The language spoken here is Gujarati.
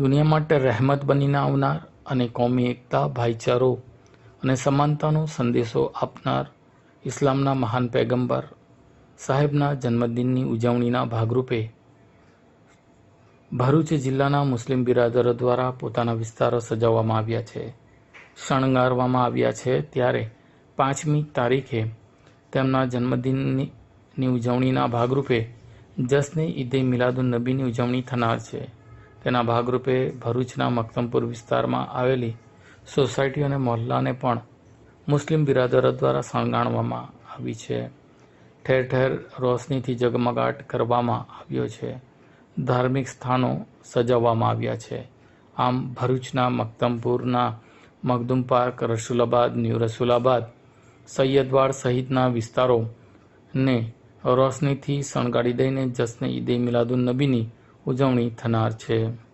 દુનિયા માટે રહેમત બનીને આવનાર અને કોમી એકતા, ભાઈચારો અને સમાનતાનો સંદેશો આપનાર ઇસ્લામના મહાન પૈગંબર સાહેબના જન્મદિનની ઉજવણીના ભાગરૂપે ભરૂચ જિલ્લાના મુસ્લિમ બિરાદરો દ્વારા પોતાના વિસ્તારો સજાવવામાં આવ્યા છે. શણગારવામાં આવ્યા છે ત્યારે પાંચમી તારીખે તેમના જન્મદિનની ઉજવણીના ભાગરૂપે જશ્ને ઈદે મિલાદુન નબીની ઉજવણી થનાર છે. તેના ભાગરૂપે ભરૂચના મક્તમપુર વિસ્તારમાં આવેલી સોસાયટી અને મહોલ્લાને પણ મુસ્લિમ બિરાદરો દ્વારા શણગારવામાં આવી છે. ઠેર ઠેર રોશનીથી ઝગમગાટ કરવામાં આવ્યો છે. ધાર્મિક સ્થાનો સજાવવામાં આવ્યા છે. આમ ભરૂચના મક્તમપુરના મખદુમ પાર્ક, રસુલાબાદ, ન્યૂ રસુલાબાદ, સૈયદવાડ સહિતના વિસ્તારોને રોશનીથી શણગારી દઈને જશ્ન ઈદે મિલાદુન નબીની ઉજવણી થનાર છે.